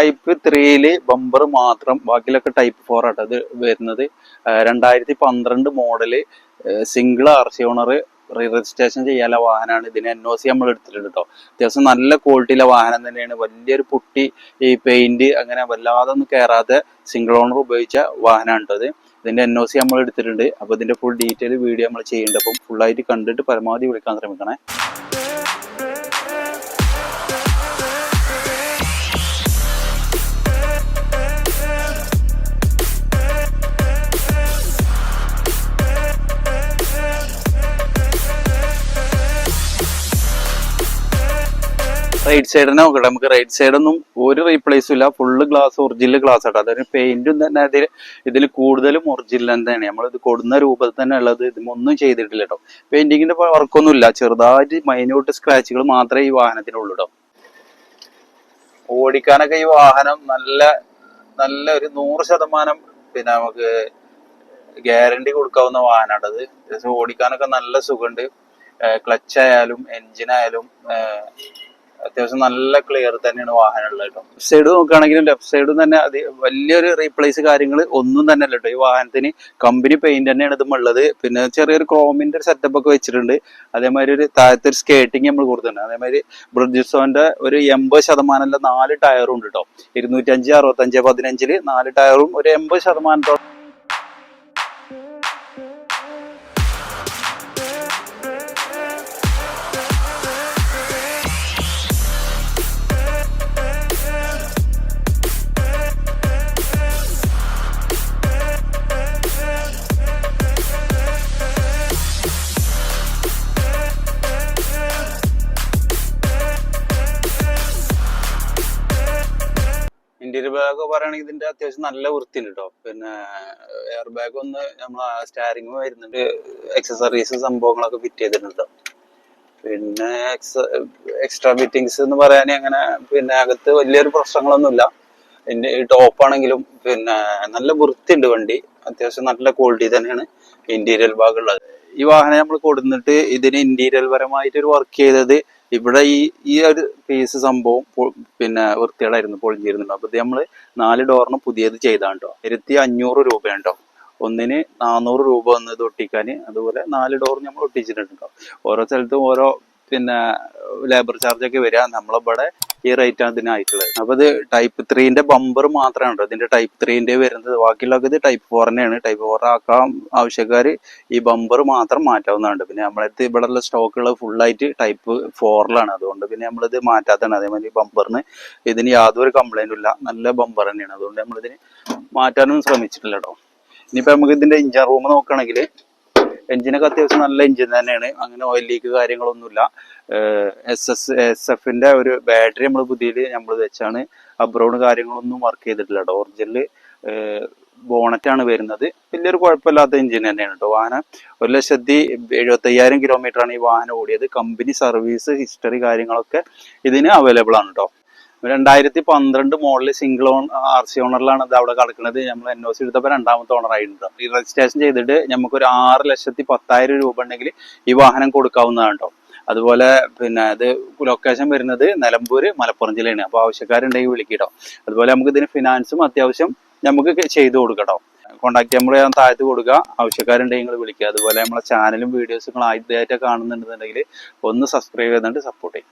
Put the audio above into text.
Type ത്രീയിൽ bumper മാത്രം ബാക്കിലൊക്കെ type four ആട്ടോ അത് വരുന്നത്. രണ്ടായിരത്തി പന്ത്രണ്ട് model single R C owner registration ചെയ്യാനുള്ള വാഹനമാണ്. ഇതിന് എൻ ഒ സി നമ്മൾ എടുത്തിട്ടുണ്ട് കേട്ടോ അത്യാവശ്യം നല്ല ക്വാളിറ്റിയിലെ വാഹനം തന്നെയാണ്. വലിയൊരു പുട്ടി ഈ പെയിന്റ് അങ്ങനെ വല്ലാതെ ഒന്നും കയറാതെ സിംഗിൾ ഓണർ ഉപയോഗിച്ച വാഹനമാണ് ഇത്. ഇതിന്റെ എൻ ഒ സി നമ്മൾ എടുത്തിട്ടുണ്ട്. അപ്പൊ ഇതിന്റെ ഫുൾ ഡീറ്റെയിൽ വീഡിയോ നമ്മൾ ചെയ്യുന്നുണ്ട്. അപ്പം ഫുൾ ആയിട്ട് കണ്ടിട്ട് പരമാവധി വിളിക്കാൻ ശ്രമിക്കണേ. റൈറ്റ് സൈഡ് തന്നെ നോക്കട്ടെ. നമുക്ക് റൈറ്റ് സൈഡൊന്നും ഒരു റീപ്ലേസും ഇല്ല. ഫുള്ള് ഗ്ലാസ് ഒറിജിനൽ ഗ്ലാസ് ആട്ടോ. അതായത് പെയിന്റും തന്നെ അതിൽ ഇതിൽ കൂടുതലും ഒറിജിനൽ തന്നെയാണ് നമ്മൾ ഇത് കൊടുന്ന രൂപത്തിൽ തന്നെ ഉള്ളത് ഇതൊന്നും ചെയ്തിട്ടില്ല കേട്ടോ പെയിന്റിങ്ങിന്റെ വർക്കൊന്നും ഇല്ല. ചെറുതായിട്ട് മൈന്യൂട്ട് സ്ക്രാച്ചുകൾ മാത്രമേ ഈ വാഹനത്തിനുള്ളൂ കേട്ടോ ഓടിക്കാനൊക്കെ ഈ വാഹനം നല്ല നല്ല ഒരു നൂറ് ശതമാനം പിന്നെ നമുക്ക് ഗ്യാരണ്ടി കൊടുക്കാവുന്ന വാഹനമാണ് അത്. ഏകദേശം ഓടിക്കാനൊക്കെ നല്ല സുഖമുണ്ട്. ക്ലച്ച് ആയാലും എഞ്ചിൻ ആയാലും അത്യാവശ്യം നല്ല ക്ലിയർ തന്നെയാണ് വാഹനം ഉള്ളത് കേട്ടോ സൈഡ് നോക്കുകയാണെങ്കിലും ലെഫ്റ്റ് സൈഡും തന്നെ അത് വലിയൊരു റീപ്ലേസ് കാര്യങ്ങൾ ഒന്നും തന്നെ അല്ല കേട്ടോ. ഈ വാഹനത്തിന് കമ്പനി പെയിന്റ് തന്നെയാണ് ഇതും ഉള്ളത്. പിന്നെ ചെറിയൊരു ക്രോമിന്റെ ഒരു സെറ്റപ്പ് ഒക്കെ വെച്ചിട്ടുണ്ട്. അതേമാതിരി ഒരു താഴത്തെ ഒരു സ്കേറ്റിംഗ് നമ്മൾ കൊടുത്തിട്ടുണ്ട്. അതേമാതിരി ബ്രിഡ്ജിസോന്റെ ഒരു എൺപത് ശതമാനം അല്ല നാല് ടയറും ഉണ്ട് കേട്ടോ. ഇരുന്നൂറ്റഞ്ച് അറുപത്തഞ്ച് പതിനഞ്ചിൽ നാല് ടയറും ഒരു എൺപത് ശതമാനത്തോളം ഇന്റീരിയർ ബാഗ് പറയുകയാണെങ്കിൽ ഇതിന്റെ അത്യാവശ്യം നല്ല വൃത്തിയുണ്ട് കേട്ടോ പിന്നെ എയർ ബാഗ് ഒന്ന് നമ്മൾ സ്റ്റാരിങ് വരുന്നുണ്ട്. എക്സസറീസ് സംഭവങ്ങളൊക്കെ ഫിറ്റ് ചെയ്തിട്ടുണ്ട് ട്ടോ. പിന്നെ എക്സ്ട്രാ ഫിറ്റിങ്സ് എന്ന് പറയാൻ അങ്ങനെ പിന്നെ അകത്ത് വലിയൊരു പ്രശ്നങ്ങളൊന്നുമില്ല. ഇതിന്റെ ഈ ടോപ്പ് ആണെങ്കിലും പിന്നെ നല്ല വൃത്തിയുണ്ട് വണ്ടി. അത്യാവശ്യം നല്ല ക്വാളിറ്റി തന്നെയാണ് ഇന്റീരിയർ ഭാഗം ഉള്ളത്. ഈ വാഹനം നമ്മൾ കൊടുത്തിട്ട് ഇതിന് ഇന്റീരിയർ പരമായിട്ട് ഒരു വർക്ക് ചെയ്തത് ഇവിടെ ഈ ഈ ഒരു കേസ് സംഭവം പിന്നെ വൃത്തികളായിരുന്നു പൊളിഞ്ഞിരുന്നുണ്ട്. അപ്പൊ ഇത് നമ്മൾ നാല് ഡോറിന് പുതിയത് ചെയ്താണ്ടോ? ആയിരത്തി അഞ്ഞൂറ് രൂപയുണ്ടോ? ഒന്നിന് നാനൂറ് രൂപ വന്ന് ഇത് ഒട്ടിക്കാൻ അതുപോലെ നാല് ഡോർ നമ്മൾ ഒട്ടിച്ചിട്ടുണ്ടോ ഓരോ സ്ഥലത്തും ഓരോ പിന്നെ ലേബർ ചാർജ് ഒക്കെ വരിക. നമ്മളിവിടെ ഈ റേറ്റ് ആണ് ഇതിനായിട്ടുള്ളത് അപ്പൊ ഇത് ടൈപ്പ് ത്രീന്റെ ബമ്പർ മാത്രമാണ് കേട്ടോ. ഇതിന്റെ ടൈപ്പ് ത്രീന്റെ വരുന്നത്. ബാക്കിയുള്ളതൊക്കെ ഇത് ടൈപ്പ് തന്നെയാണ്. ടൈപ്പ് ഫോർ ആക്കാൻ ആവശ്യക്കാർ ഈ ബമ്പർ മാത്രം മാറ്റാവുന്നതാണ് പിന്നെ നമ്മളടുത്ത് ഉള്ള സ്റ്റോക്കുകൾ ഫുള്ളായിട്ട് ടൈപ്പ് ഫോറിലാണ് അതുകൊണ്ട് പിന്നെ നമ്മളിത് മാറ്റാത്തതാണ്. അതേമാതിരി ബമ്പറിന് ഇതിന് യാതൊരു കംപ്ലൈന്റും ഇല്ല. നല്ല ബമ്പർ തന്നെയാണ്. അതുകൊണ്ട് നമ്മളിതിന് മാറ്റാനൊന്നും ശ്രമിച്ചിട്ടില്ല കേട്ടോ. ഇനിയിപ്പോ നമുക്ക് ഇതിന്റെ ഇഞ്ചാർ റൂം നോക്കുകയാണെങ്കിൽ എഞ്ചിനൊക്കെ അത്യാവശ്യം നല്ല എഞ്ചിൻ തന്നെയാണ്. അങ്ങനെ ഓയിൽ ലീക്ക് കാര്യങ്ങളൊന്നുമില്ല. എസ് എസ് എസ് എഫിന്റെ ഒരു ബാറ്ററി നമ്മൾ പുതിയത് നമ്മൾ വെച്ചാണ്. അബ്രോഡ് കാര്യങ്ങളൊന്നും വർക്ക് ചെയ്തിട്ടില്ല കേട്ടോ ബോണറ്റ് ആണ് വരുന്നത്. വലിയൊരു കുഴപ്പമില്ലാത്ത എഞ്ചിൻ തന്നെയാണ് കേട്ടോ വാഹനം ഒരു ലക്ഷത്തി എഴുപത്തി അയ്യായിരം കിലോമീറ്റർ ആണ് ഈ വാഹനം ഓടിയത്. കമ്പനി സർവീസ് ഹിസ്റ്ററി കാര്യങ്ങളൊക്കെ ഇതിന് അവൈലബിൾ ആണ് കേട്ടോ രണ്ടായിരത്തി പന്ത്രണ്ട് model single own R C ഓണറിലാണ് ഇത് അവിടെ കിടക്കുന്നത്. നമ്മൾ എൻ ഒ സി എടുത്തപ്പോൾ രണ്ടാമത്തെ ഓണർ ആയിട്ടുണ്ട്. ഈ രജിസ്ട്രേഷൻ ചെയ്തിട്ട് നമുക്ക് ഒരു ആറ് ലക്ഷത്തി പത്തായിരം രൂപ ഉണ്ടെങ്കിൽ ഈ വാഹനം കൊടുക്കാവുന്നതാണ് കേട്ടോ അതുപോലെ പിന്നെ ഇത് ലൊക്കേഷൻ വരുന്നത് നിലമ്പൂര് മലപ്പുറം ജില്ലയാണ്. അപ്പോൾ ആവശ്യക്കാരുണ്ടെങ്കിൽ വിളിക്കട്ടോ അതുപോലെ നമുക്ക് ഇതിന് ഫിനാൻസും അത്യാവശ്യം നമുക്ക് ചെയ്തു കൊടുക്കട്ടോ കോൺടാക്ട് നമ്പർ ഞാൻ താഴത്ത് കൊടുക്കുക ആവശ്യക്കാരുണ്ടെങ്കിൽ നിങ്ങൾ വിളിക്കുക അതുപോലെ നമ്മളെ ചാനലും വീഡിയോസും നിങ്ങൾ ആദ്യമായിട്ട് കാണുന്നുണ്ടെന്നുണ്ടെങ്കിൽ ഒന്ന് സബ്സ്ക്രൈബ് ചെയ്തിട്ട് സപ്പോർട്ട് ചെയ്യും.